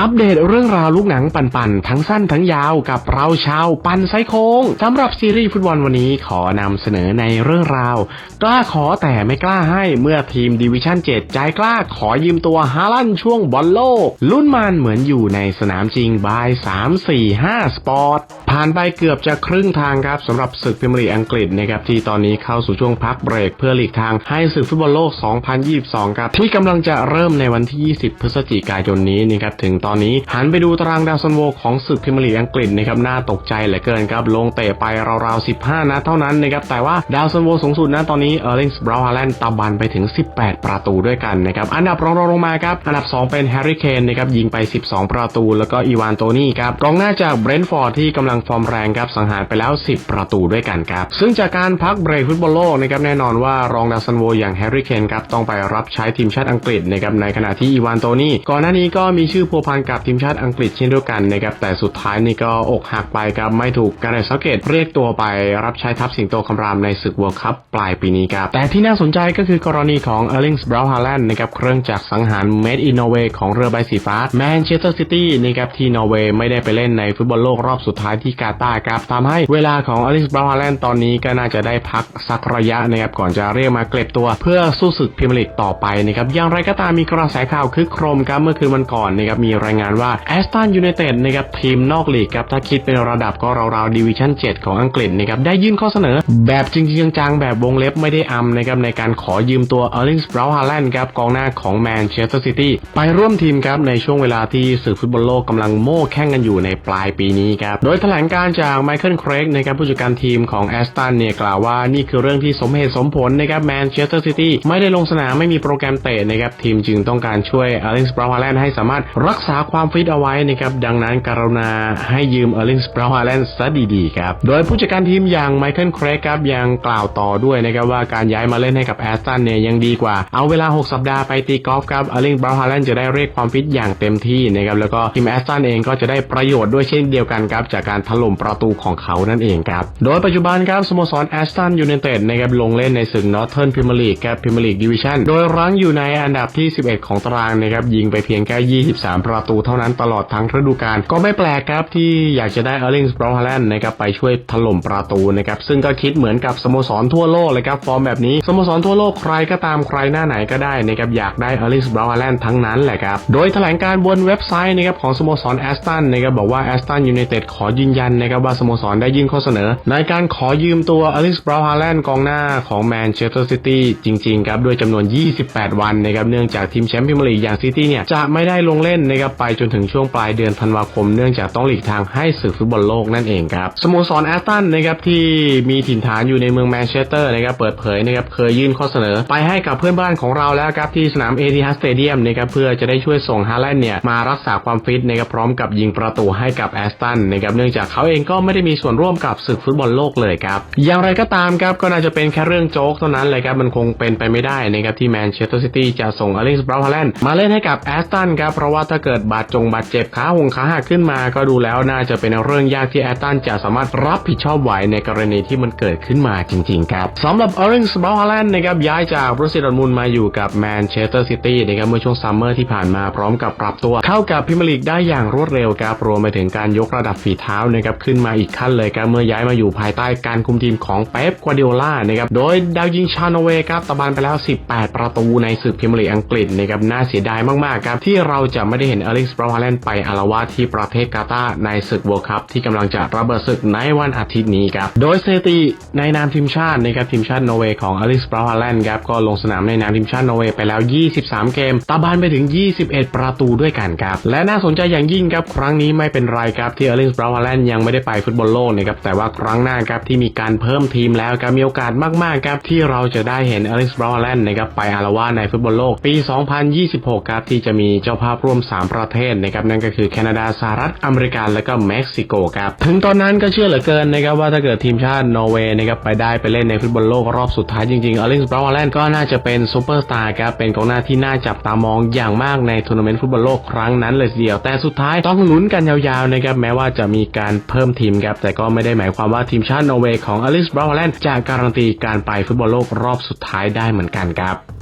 อัปเดตเรื่องราวลูกหนังปันๆ ทั้งสั้นทั้งยาวกับเราชาวปันไซโค้งสำหรับซีรีส์ฟุตบอลวันนี้ขอนำเสนอในเรื่องราว กล้าขอแต่ไม่กล้าให้เมื่อทีมดิวิชั่น7ใจกล้าขอยืมตัวฮาลันช่วงบอลโลก รุ่นมันเหมือนอยู่ในสนามจริงบาย 3 4 5 สปอร์ต ผ่านไปเกือบจะครึ่งทางครับสำหรับศึกพรีเมียร์ลีกอังกฤษนะครับที่ตอนนี้เข้าสู่ช่วงพักเบรกเพื่อหลีกทางให้ศึกฟุตบอลโลก 2022 ครับที่กำลังจะเริ่มในวันที่ 20 พฤศจิกายนนี้นะครับถึงตอนนี้ หันไปดูตารางดาวซันโวของศึกพรีเมียร์ลีกอังกฤษนะครับน่าตกใจเหลือเกินครับลงเตะไปราวๆ 15 นัดเท่านั้นนะครับแต่ว่าดาวซันโวสูงสุดนะตอนนี้เออร์ลิงส์บราวน์ฮาแลนด์ตะบันไปถึง 18 ประตูด้วยกันนะครับอันดับรองๆลงมาครับอันดับ 2 เป็นแฮร์รี่เคนนะครับยิงไป 12 ประตู แล้วก็อีวานโตนี่ครับกองหน้าจากเบรนท์ฟอร์ดที่กำลังฟอร์มแรงครับสังหารไปแล้ว 10 ประตูด้วยกันครับซึ่งจากการพักเบรกฟุตบอลโลกนะครับแน่นอนว่ารองดาวซันโวอย่างแฮร์รี่เคนครับต้องไปรับใช้ทีมชาติอังกฤษนะครับในขณะที่อีวานโตนี่ก่อนหน้านี้ก็มีชื่อพัวพันกับทีมชาติอังกฤษเช่นเดียวกันนะครับแต่สุดท้ายนี่ก็อกหักไปครับไม่ถูกการ์เรตเซาเกตเรียกตัวไปรับใช้ทัพสิงโตคำรามในศึกเวิลด์คัพปลายปีนี้ครับแต่ที่น่าสนใจก็คือกรณีของเออร์ลิงส์บราวน์ฮาแลนด์นะครับเครื่องจักรสังหารเมดอินนอร์เวย์ของเรือใบสีฟ้าแมนเชสเตอร์ซิตี้นะครับที่นอร์เวย์ไม่ได้ไปเล่นในฟุตบอลโลกรอบสุดท้ายที่กาตาร์ครับทำให้เวลาของเออร์ลิงส์บราวน์ฮาแลนด์ตอนนี้ก็น่าจะได้พักสักระยะนะครับก่อนจะเรียกมาเก็บตัวเพื่อสู้ศึกพรีเมียร์ลีกต่อไปนะครับอย่างไรก็ตามมีกระแสข่าวคึกโครมครับเมื่อคืนวันก่อนนะครับมีรายงานว่าแอสตันยูไนเต็ดนะครับทีมนอกลีกครับถ้าคิดเป็นระดับก็ราวๆดิวิชั่น 7 ของอังกฤษนะครับได้ยื่นข้อเสนอ แบบจริงจังๆแบบวงเล็บไม่ได้อำนะครับในการขอยืมตัวเออร์ลิงส์บราวฮาแลนด์ครับกองหน้าของแมนเชสเตอร์ซิตี้ไปร่วมทีมครับในช่วงเวลาที่ศึกฟุตบอลโลกกำลังโม่แข่งกันอยู่ในปลายปีนี้ครับโดยแถลงการจากไมเคิลเครกนะครับผู้จัดการทีมของแอสตันเนี่ยกล่าวว่านี่คือเรื่องที่สมเหตุสมผลนะครับแมนเชสเตอร์ซิตี้ไม่ได้ลงสนามไม่มีโปรแกรมเตะนะครับทีมจึงต้องการช่วยเออร์ลิงส์บราวฮาแลนด์ให้สามารถรักษาาความฟิตเอาไว้นะครับ ดังนั้นกรุณาให้ยืมเออร์ลิงส์บราวน์ฮาแลนด์ซะดีๆครับ โดยผู้จัดการทีมอย่างไมเคิลเครกครับยังกล่าวต่อด้วยนะครับว่าการย้ายมาเล่นให้กับแอสตันเนี่ยยังดีกว่า เอาเวลา 6 สัปดาห์ไปตีกอล์ฟครับเออร์ลิงบราวน์ฮาแลนด์จะได้เรียกความฟิตอย่างเต็มที่นะครับแล้วก็ทีมแอสตันเองก็จะได้ประโยชน์ด้วยเช่นเดียวกันครับจากการถล่มประตูของเขานั่นเองครับโดยปัจจุบันครับสโมสรแอสตันยูไนเต็ดนะครับลงเล่นในศึกนอร์เทิร์นพรีเมียร์ลีกครับพรีเมียร์ลีกดิวิชั่นโดยรั้งอยู่ในอันดับที่ 11 ของตารางนะครับยิงไปเพียงแค่ 23 ประตูเท่านั้นตลอดทั้งฤดูกาลก็ไม่แปลกครับที่อยากจะได้เออร์ลิงบราวน์ฮาแลนด์นะครับไปช่วยถล่มประตูนะครับซึ่งก็คิดเหมือนกับสโมสรทั่วโลกเลยครับฟอร์มแบบนี้สโมสรทั่วโลกใครก็ตามใครหน้าไหนก็ได้นะครับอยากได้เออร์ลิงบราวน์ฮาแลนด์ทั้งนั้นแหละครับโดยแถลงการบนเว็บไซต์นะครับของสโมสรแอสตันนะครับบอกว่าแอสตันยูไนเต็ดขอยืนยันนะครับว่าสโมสรได้ยื่นข้อเสนอ ในการขอยืมตัวเออร์ลิงบราวฮาแลนด์กองหน้าของแมนเชสเตอร์ซิตี้จริงๆครับด้วยจำนวน 28 วันนะครับเนื่องจากทีมแชมป์พรีเมียร์ลีกอย่างซิตี้เนี่ยจะไม่ได้ลงเล่นนะครับไปจนถึงช่วงปลายเดือนธันวาคมเนื่องจากต้องหลีกทางให้ศึกฟุตบอลโลกนั่นเองครับสโมสรแอสตันนะครับที่มีถิ่นฐานอยู่ในเมืองแมนเชสเตอร์นะครับเปิดเผยนะครับเคยยื่นข้อเสนอ ไปให้กับเพื่อนบ้านของเราแล้วครับที่สนามเอทีฮัสสเตเดียมนะครับเพื่อจะได้ช่วยส่งฮาแลนด์เนี่ยมารักษาความฟิตนะครับพร้อมกับยิงประตูให้กับแอสตันนะครับเนื่องจากเขาเองก็ไม่ได้มีส่วนร่วมกับศึกฟุตบอลโลกเลยครับอย่างไรก็ตามครับก็น่าจะเป็นแค่เรื่องโจ๊กเท่านั้นเลยครับมันคงเป็นไปไม่ได้นะครับที่แมนเชสเตอร์ซิตี้จะส่งอลิสบราวฮาแลนด์มาเล่นให้กับแอสตันครับเพราะว่าถ้าเกิดิดบาดจงบาดเจ็บขาหงขาหักขึ้นมา ก็ดูแล้วน่าจะเป็นเรื่องยากที่แอสตันจะสามารถรับผิดชอบไหวในกรณีที่มันเกิดขึ้นมาจริงๆครับสำหรับอลิงส์บราฮาแลนด์นะครับย้ายจากบรูเซียดอร์มุนด์มาอยู่กับแมนเชสเตอร์ซิตี้นะครับเมื่อช่วงซัมเมอร์ที่ผ่านมาพร้อมกับปรับตัวเข้ากับพรีเมียร์ลีกได้อย่างรวดเร็วครับรวมไปถึงการยกระดับฝีเท้านะครับขึ้นมาอีกขั้นเลยครับเมื่อย้ายมาอยู่ภายใต้การคุมทีมของเป๊ปกัวเดียล่านะครับโดยดาวยิงชาโนเวครับตะบันไปแล้ว 18 ประตูในศึกพรีเมียร์ลีกอังกฤษนะครับน่าเสียดายมากๆครับที่เราจะไม่ได้เห็นอลิงส์บราวาแลนด์ไปอาละวาดที่ประเทศกาตาร์ในศึกเวิลด์คัพที่กำลังจะระเบิดศึกในวันอาทิตย์นี้ครับ โดยสถิติในนามทีมชาตินะครับทีมชาตินอร์เวย์ของอลิงส์บราวาแลนด์ครับก็ลงสนามในนามทีมชาตินอร์เวย์ไปแล้ว 23 เกมตะบันไปถึง 21 ประตูด้วยกันครับ และน่าสนใจอย่างยิ่งครับครั้งนี้ไม่เป็นไรครับที่อลิงส์บราวาแลนด์ยังไม่ได้ไปฟุตบอลโลกนะครับแต่ว่าครั้งหน้าครับที่มีการเพิ่มทีมแล้วครับมีโอกาสมากๆครับที่เราจะได้เห็นอลิงส์บราวาแลนด์นะครับไปอาละวาดในฟุตบอลโลกปี 2026 ครับที่จะมีเจ้าภาพร่วม 3ประเทศนะครับนั่นก็คือแคนาดาสหรัฐอเมริกาและก็เม็กซิโกครับถึงตอนนั้นก็เชื่อเหลือเกินนะครับว่าถ้าเกิดทีมชาตินอร์เวย์นะครับไปได้ไปเล่นในฟุตบอลโลกรอบสุดท้ายจริงๆอลิงส์บราวน์แลนด์ก็น่าจะเป็นซูเปอร์สตาร์ครับเป็นกองหน้าที่น่าจับตามองอย่างมากในทัวร์นาเมนต์ฟุตบอลโลกครั้งนั้นเลยทีเดียว แต่สุดท้ายต้องลุ้นกันยาวๆนะครับแม้ว่าจะมีการเพิ่มทีมครับแต่ก็ไม่ได้หมายความว่าทีมชาตินอร์เวย์ของอลิงส์บราวน์แลนด์จะการันตีการไปฟุตบอลโลกรอบสุดท้ายได้เหมือนกันครับ